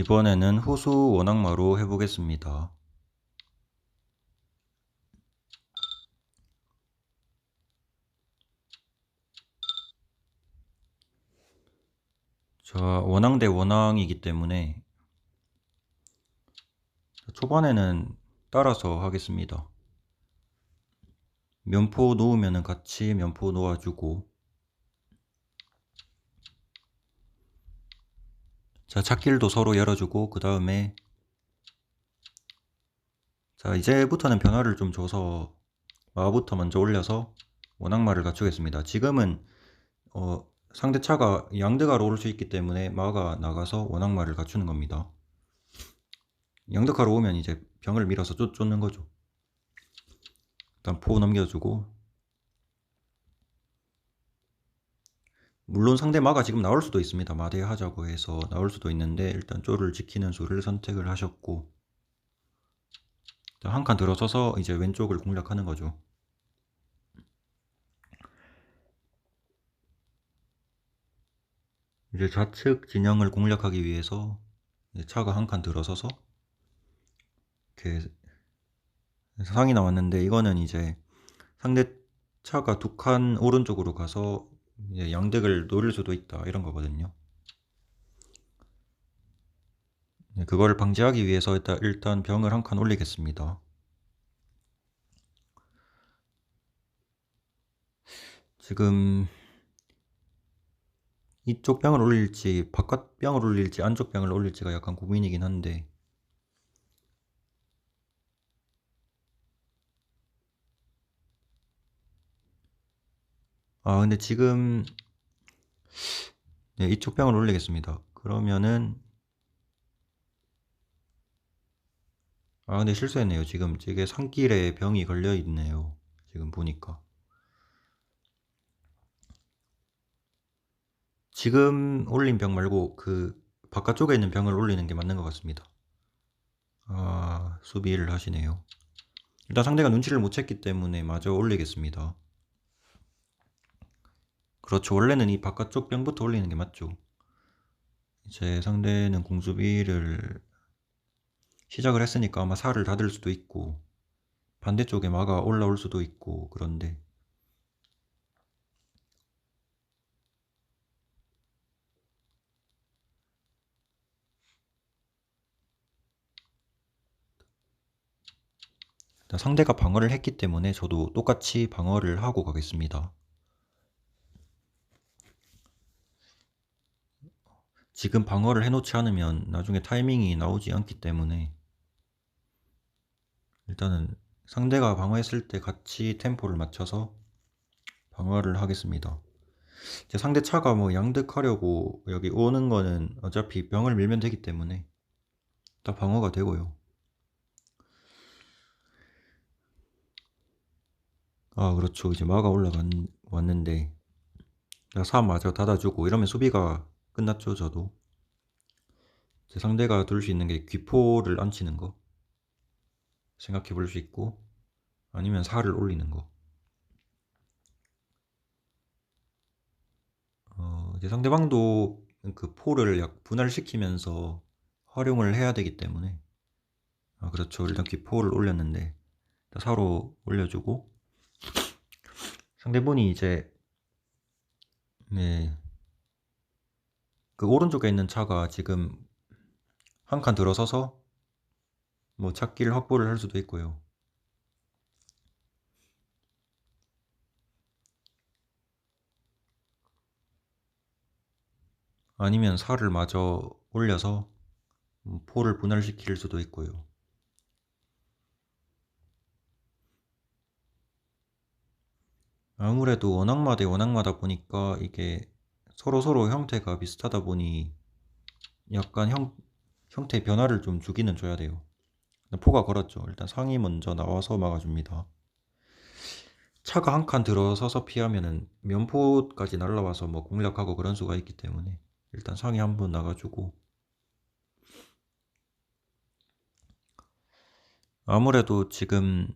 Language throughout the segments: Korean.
이번에는 호수 원악마로 해보겠습니다. 자, 원앙 대 원앙이기 때문에 초반에는 따라서 하겠습니다. 면포 놓으면 같이 면포 놓아주고 자, 찾길도 서로 열어주고 그 다음에 자, 이제부터는 변화를 좀 줘서 마부터 먼저 올려서 원악마를 갖추겠습니다. 지금은 어, 상대 차가 양드가로 올 수 있기 때문에 마가 나가서 원악마를 갖추는 겁니다. 양드가로 오면 이제 병을 밀어서 쫓, 쫓는 거죠. 일단 포 넘겨주고 물론 상대 마가 지금 나올 수도 있습니다. 마대 하자고 해서 나올 수도 있는데 일단 쪼를 지키는 수를 선택을 하셨고 한 칸 들어서서 이제 왼쪽을 공략하는 거죠. 이제 좌측 진영을 공략하기 위해서 차가 한 칸 들어서서 이렇게 상이 나왔는데 이거는 이제 상대 차가 두 칸 오른쪽으로 가서 양득을 노릴 수도 있다 이런 거거든요. 그걸 방지하기 위해서 일단 병을 한 칸 올리겠습니다. 지금 이쪽 병을 올릴지 바깥 병을 올릴지 안쪽 병을 올릴지가 약간 고민이긴 한데 아 근데 지금 네, 이쪽 병을 올리겠습니다. 그러면은 아 근데 실수했네요. 지금 이게 산길에 병이 걸려 있네요. 지금 보니까 지금 올린 병 말고 그 바깥쪽에 있는 병을 올리는 게 맞는 것 같습니다. 아 수비를 하시네요. 일단 상대가 눈치를 못 챘기 때문에 마저 올리겠습니다. 그렇죠. 원래는 이 바깥쪽 병부터 올리는 게 맞죠. 이제 상대는 공수비를 시작을 했으니까 아마 살을 닫을 수도 있고 반대쪽에 마가 올라올 수도 있고 그런데 상대가 방어를 했기 때문에 저도 똑같이 방어를 하고 가겠습니다. 지금 방어를 해놓지 않으면 나중에 타이밍이 나오지 않기 때문에 일단은 상대가 방어했을 때 같이 템포를 맞춰서 방어를 하겠습니다. 이제 상대 차가 뭐 양득하려고 여기 오는 거는 어차피 병을 밀면 되기 때문에 다 방어가 되고요. 아 그렇죠. 이제 마가 올라간 왔는데 사 마저 닫아주고 이러면 수비가 끝났죠, 저도. 제 상대가 둘 수 있는 게 귀포를 안 치는 거. 생각해 볼 수 있고, 아니면 살을 올리는 거. 어, 이제 상대방도 그 포를 약 분할시키면서 활용을 해야 되기 때문에. 아, 그렇죠. 일단 귀포를 올렸는데, 사로 올려주고, 상대분이 이제, 네, 그 오른쪽에 있는 차가 지금 한 칸 들어서서 뭐 찾기를 확보를 할 수도 있고요. 아니면 살을 마저 올려서 포를 분할시킬 수도 있고요. 아무래도 원악마 대 원악마다 보니까 이게 서로 서로 형태가 비슷하다 보니 약간 형, 형태 변화를 좀 주기는 줘야 돼요. 포가 걸었죠. 일단 상이 먼저 나와서 막아줍니다. 차가 한 칸 들어서서 피하면은 면포까지 날라와서 뭐 공략하고 그런 수가 있기 때문에 일단 상이 한 번 나가주고 아무래도 지금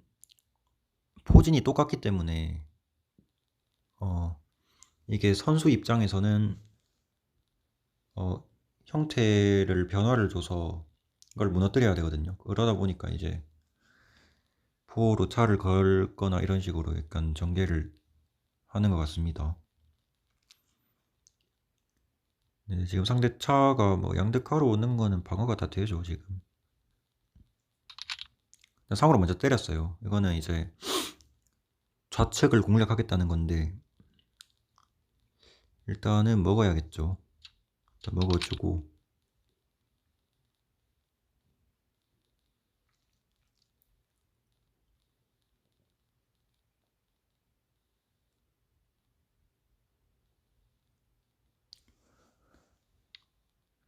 포진이 똑같기 때문에 어 이게 선수 입장에서는 어 형태를 변화를 줘서 이걸 무너뜨려야 되거든요. 그러다 보니까 이제 포로 차를 걸거나 이런 식으로 약간 전개를 하는 것 같습니다. 네, 지금 상대 차가 뭐 양득하러 오는 거는 방어가 다 되죠, 지금. 상으로 먼저 때렸어요. 이거는 이제 좌측을 공략하겠다는 건데 일단은 먹어야겠죠. 일단 먹어주고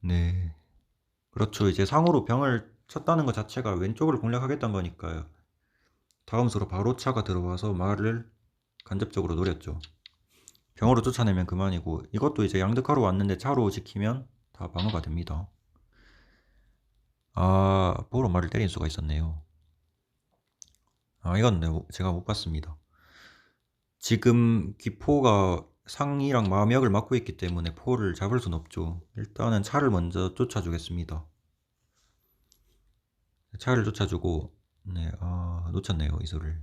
네. 그렇죠. 이제 상으로 병을 쳤다는 것 자체가 왼쪽을 공략하겠다는 거니까요. 다음 수로 바로 차가 들어와서 말을 간접적으로 노렸죠. 병으로 쫓아내면 그만이고 이것도 이제 양득하러 왔는데 차로 지키면 다 방어가 됩니다. 아, 보로 말을 때린 수가 있었네요. 아, 이건 네, 제가 못 봤습니다. 지금 기포가 상이랑 마명을 막고 있기 때문에 포를 잡을 순 없죠. 일단은 차를 먼저 쫓아주겠습니다. 차를 쫓아주고 네, 아, 놓쳤네요, 이소를.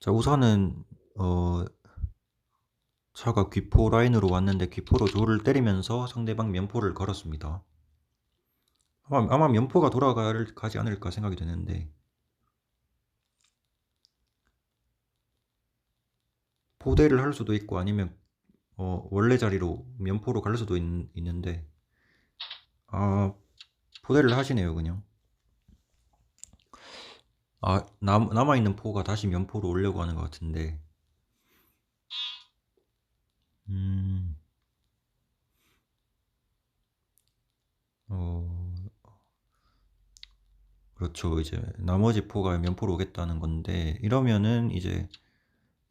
자, 우선은 어, 차가 귀포 라인으로 왔는데 귀포로 조를 때리면서 상대방 면포를 걸었습니다. 아마, 아마 면포가 돌아가지 않을까 생각이 되는데. 포대를 할 수도 있고 아니면 어, 원래 자리로 면포로 갈 수도 있, 있는데. 아 포대를 하시네요 그냥 아 남, 남아있는 포가 다시 면포로 오려고 하는 것 같은데. 음. 어, 그렇죠. 이제 나머지 포가 면포로 오겠다는 건데 이러면은 이제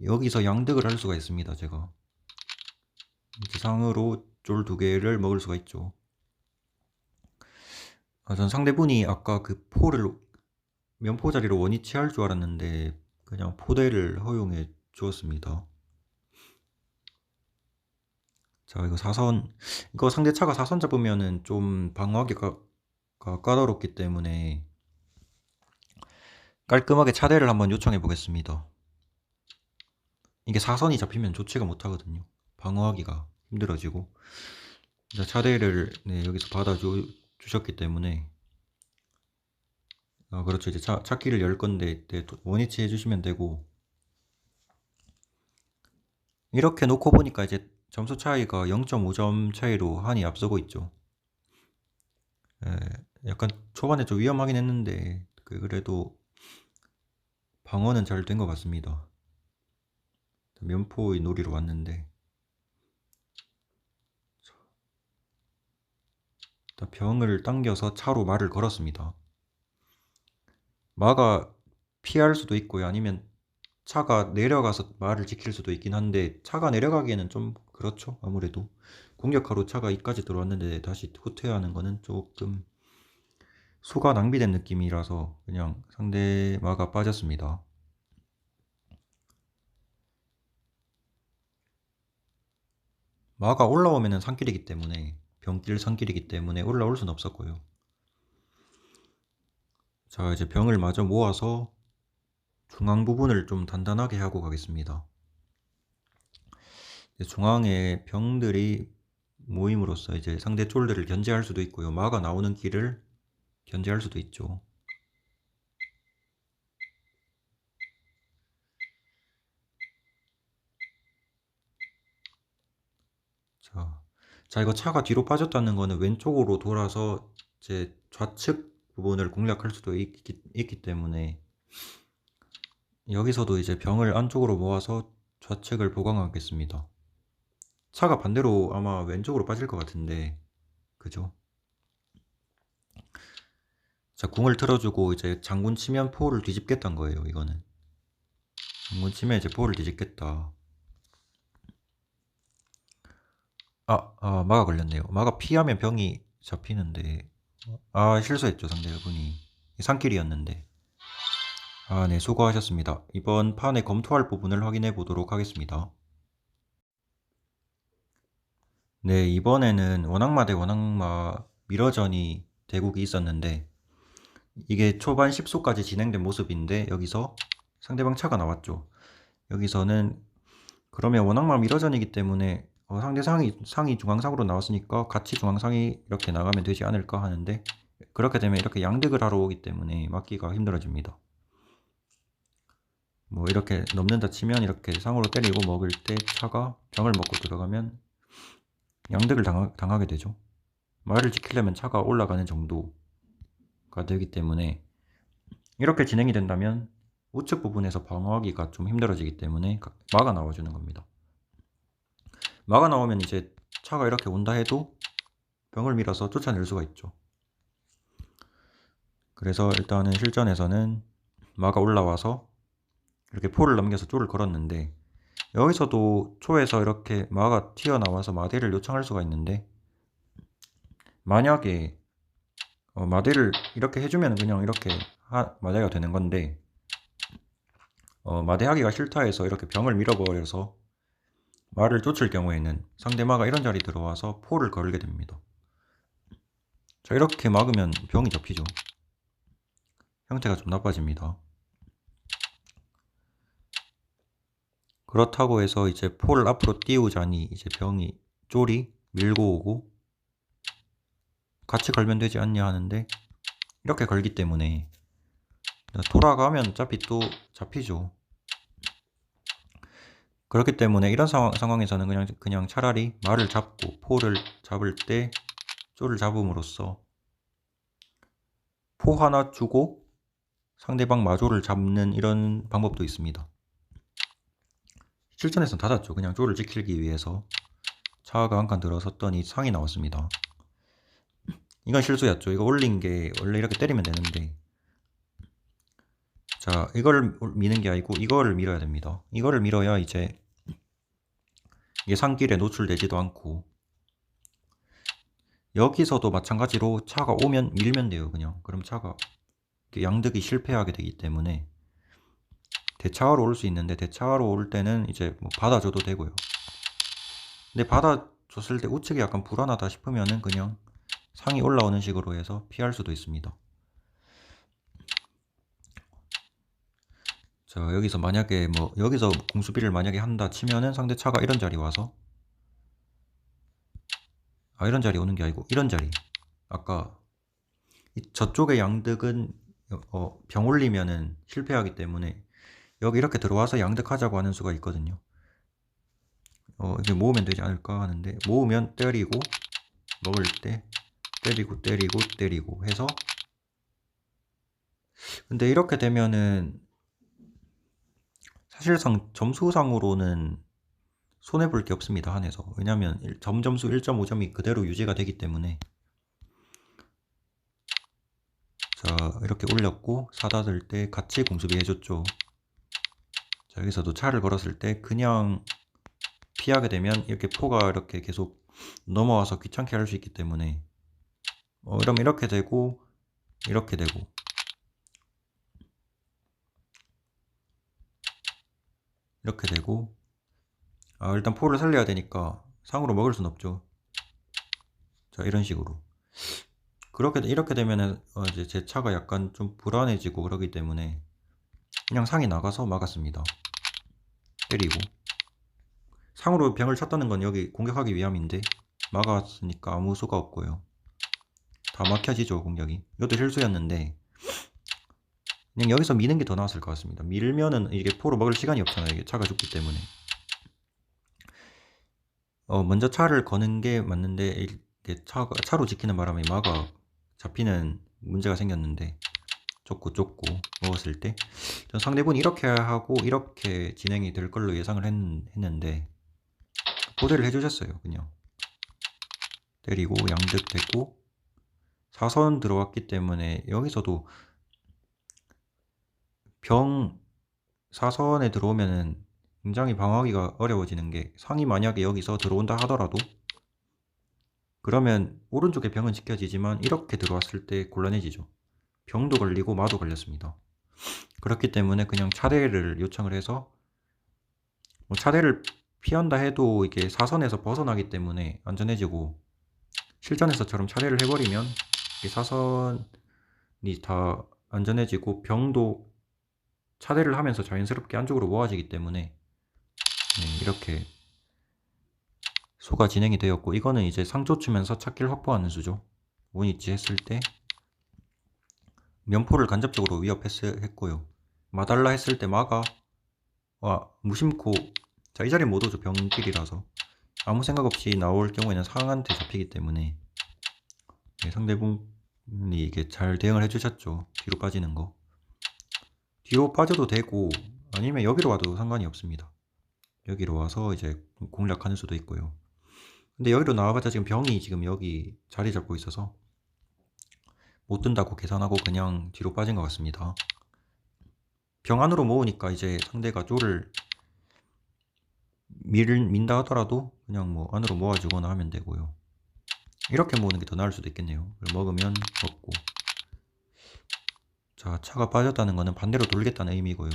여기서 양득을 할 수가 있습니다 제가. 지상으로 쫄 두 개를 먹을 수가 있죠. 아, 전 상대분이 아까 그 포를 면포 자리로 원위치 할줄 알았는데 그냥 포대를 허용해 주었습니다. 자 이거 사선 이거 상대 차가 사선 잡으면은 좀 방어하기가 까다롭기 때문에 깔끔하게 차대를 한번 요청해 보겠습니다. 이게 사선이 잡히면 조치가 못하거든요. 방어하기가 힘들어지고. 차대를 네, 여기서 받아 주셨기 때문에 아, 그렇죠. 이제 차, 찾기를 열 건데 네, 원위치 해주시면 되고 이렇게 놓고 보니까 이제 점수 차이가 0.5점 차이로 한이 앞서고 있죠. 에, 예, 약간 초반에 좀 위험하긴 했는데 그 그래도 방어는 잘 된 것 같습니다. 면포의 놀이로 왔는데 병을 당겨서 차로 말을 걸었습니다. 마가 피할 수도 있고요. 아니면 차가 내려가서 말을 지킬 수도 있긴 한데 차가 내려가기에는 좀 그렇죠. 아무래도 공격하러 차가 이까지 들어왔는데 다시 후퇴하는 거는 조금 수가 낭비된 느낌이라서 그냥 상대 마가 빠졌습니다. 마가 올라오면은 산길이기 때문에 병길 산길이기 때문에 올라올 수는 없었고요. 자 이제 병을 마저 모아서 중앙 부분을 좀 단단하게 하고 가겠습니다. 중앙에 병들이 모임으로써 이제 상대 쫄들을 견제할 수도 있고요. 마가 나오는 길을 견제할 수도 있죠. 자, 자 이거 차가 뒤로 빠졌다는 거는 왼쪽으로 돌아서 이제 좌측 부분을 공략할 수도 있기, 있기 때문에 여기서도 이제 병을 안쪽으로 모아서 좌측을 보강하겠습니다. 차가 반대로 아마 왼쪽으로 빠질 것 같은데 그죠? 자 궁을 틀어주고 이제 장군 치면 포를 뒤집겠다는 거예요 이거는 장군 치면 이제 포를 뒤집겠다 아, 아, 마가 걸렸네요. 마가 피하면 병이 잡히는데, 아, 실수했죠, 상대분이. 산길이었는데. 아, 네, 수고하셨습니다. 이번 판에 검토할 부분을 확인해 보도록 하겠습니다. 네, 이번에는 원악마 대 원악마 미러전이 대국이 있었는데 이게 초반 10소까지 진행된 모습인데 여기서 상대방 차가 나왔죠. 여기서는 그러면 원악마 미러전이기 때문에 어, 상대 상이 상이 중앙상으로 나왔으니까 같이 중앙상이 이렇게 나가면 되지 않을까 하는데 그렇게 되면 이렇게 양득을 하러 오기 때문에 막기가 힘들어집니다. 뭐 이렇게 넘는다 치면 이렇게 상으로 때리고 먹을 때 차가 병을 먹고 들어가면 양득을 당하, 당하게 되죠. 말을 지키려면 차가 올라가는 정도가 되기 때문에 이렇게 진행이 된다면 우측 부분에서 방어하기가 좀 힘들어지기 때문에 막아 나와주는 겁니다. 막아 나오면 이제 차가 이렇게 온다 해도 병을 밀어서 쫓아낼 수가 있죠. 그래서 일단은 실전에서는 마가 올라와서 이렇게 포를 넘겨서 쪼를 걸었는데 여기서도 초에서 이렇게 마가 튀어나와서 마대를 요청할 수가 있는데 만약에 어, 마대를 이렇게 해주면 그냥 이렇게 하, 마대가 되는 건데 어, 마대하기가 싫다 해서 이렇게 병을 밀어버려서 말을 쫓을 경우에는 상대마가 이런 자리 들어와서 포를 걸게 됩니다. 자 이렇게 막으면 병이 잡히죠. 형태가 좀 나빠집니다. 그렇다고 해서 이제 포를 앞으로 띄우자니 이제 병이 쫄이 밀고 오고 같이 걸면 되지 않냐 하는데 이렇게 걸기 때문에 돌아가면 어차피 또 잡히죠. 그렇기 때문에 이런 상황, 상황에서는 그냥, 그냥 차라리 말을 잡고 포를 잡을 때 쫄을 잡음으로써 포 하나 주고 상대방 마조를 잡는 이런 방법도 있습니다. 실전에서는 닫았죠. 그냥 쫄을 지키기 위해서 차가 한 칸 들어섰더니 상이 나왔습니다. 이건 실수였죠. 이거 올린 게 원래 이렇게 때리면 되는데 자 이걸 미는 게 아니고 이거를 밀어야 됩니다. 이거를 밀어야 이제 이게 상길에 노출되지도 않고 여기서도 마찬가지로 차가 오면 밀면 돼요. 그냥 그럼 차가 양득이 실패하게 되기 때문에 대차하로 올 수 있는데 대차하로 올 때는 이제 뭐 받아줘도 되고요. 근데 받아줬을 때 우측이 약간 불안하다 싶으면은 그냥 상이 올라오는 식으로 해서 피할 수도 있습니다. 자 여기서 만약에 뭐 여기서 공수비를 만약에 한다 치면은 상대 차가 이런 자리 와서? 아 이런 자리 오는 게 아니고 이런 자리. 아까 저쪽의 양득은 어, 병 올리면은 실패하기 때문에 여기 이렇게 들어와서 양득하자고 하는 수가 있거든요. 어, 이제 모으면 되지 않을까 하는데 모으면 때리고 먹을 때 때리고 때리고 때리고 해서. 근데 이렇게 되면은 사실상 점수상으로는 손해볼 게 없습니다 한에서. 왜냐면 점 점수 1.5점이 그대로 유지가 되기 때문에. 자 이렇게 올렸고 사다들 때 같이 공수비 해줬죠. 자, 여기서도 차를 걸었을 때 그냥 피하게 되면 이렇게 포가 이렇게 계속 넘어와서 귀찮게 할 수 있기 때문에. 어, 이러면 이렇게 되고 이렇게 되고 이렇게 되고 아, 일단 포를 살려야 되니까 상으로 먹을 순 없죠. 자 이런 식으로. 그렇게 이렇게 되면은 어, 이제 제 차가 약간 좀 불안해지고 그러기 때문에 그냥 상이 나가서 막았습니다. 때리고. 상으로 병을 쳤다는 건 여기 공격하기 위함인데 막았으니까 아무 수가 없고요. 다 막혀지죠 공격이. 이것도 실수였는데 그냥 여기서 미는 게 더 나았을 것 같습니다. 밀면은 이게 포로 먹을 시간이 없잖아요. 이게 차가 죽기 때문에. 어 먼저 차를 거는 게 맞는데 이게 차가 차로 지키는 바람에 마가 잡히는 문제가 생겼는데 좁고 좁고 먹었을 때 상대분이 이렇게 하고 이렇게 진행이 될 걸로 예상을 했, 는데 보대를 해주셨어요 그냥. 때리고 양득 됐고 사선 들어왔기 때문에 여기서도 병 사선에 들어오면은 굉장히 방어하기가 어려워지는 게 상이 만약에 여기서 들어온다 하더라도 그러면 오른쪽에 병은 지켜지지만 이렇게 들어왔을 때 곤란해지죠 병도 걸리고 마도 걸렸습니다. 그렇기 때문에 그냥 차대를 요청을 해서 뭐 차대를 피한다 해도 이게 사선에서 벗어나기 때문에 안전해지고 실전에서처럼 차대를 해버리면 이 사선이 다 안전해지고 병도 차대를 하면서 자연스럽게 안쪽으로 모아지기 때문에 네, 이렇게 소가 진행이 되었고 이거는 이제 상조 치면서 찾기를 확보하는 수죠. 원위치 했을 때 면포를 간접적으로 위협했고요. 마달라 했을 때 마가 와 무심코 자 이 자리 못 오죠 병길이라서 아무 생각 없이 나올 경우에는 상한테 잡히기 때문에 네, 상대분이 이게 잘 대응을 해주셨죠. 뒤로 빠지는 거. 뒤로 빠져도 되고 아니면 여기로 와도 상관이 없습니다. 여기로 와서 이제 공략하는 수도 있고요. 근데 여기로 나와봤자 지금 병이 지금 여기 자리 잡고 있어서 못 든다고 계산하고 그냥 뒤로 빠진 것 같습니다. 병 안으로 모으니까 이제 상대가 쪼를 밀, 민다 하더라도 그냥 뭐 안으로 모아주거나 하면 되고요. 이렇게 모으는 게 더 나을 수도 있겠네요. 먹으면 먹고. 자, 차가 빠졌다는 거는 반대로 돌겠다는 의미고요.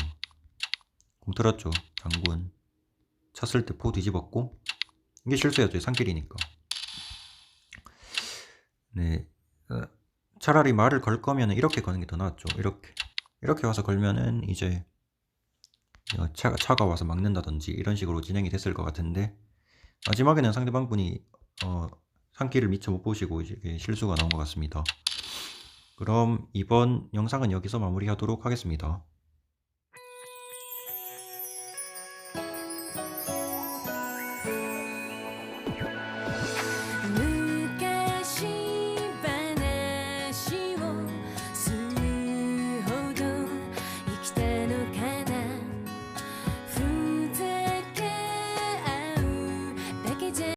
공 들었죠, 장군. 찼을 때 포 뒤집었고. 이게 실수였죠, 산길이니까. 네. 어, 차라리 말을 걸 거면 이렇게 거는 게 더 낫죠. 이렇게. 이렇게 와서 걸면은 이제 어, 차가, 차가 와서 막는다든지 이런 식으로 진행이 됐을 것 같은데 마지막에는 상대방 분이 어, 산길을 미처 못 보시고 이제 실수가 나온 것 같습니다. 그럼 이번 영상은 여기서 마무리하도록 하겠습니다.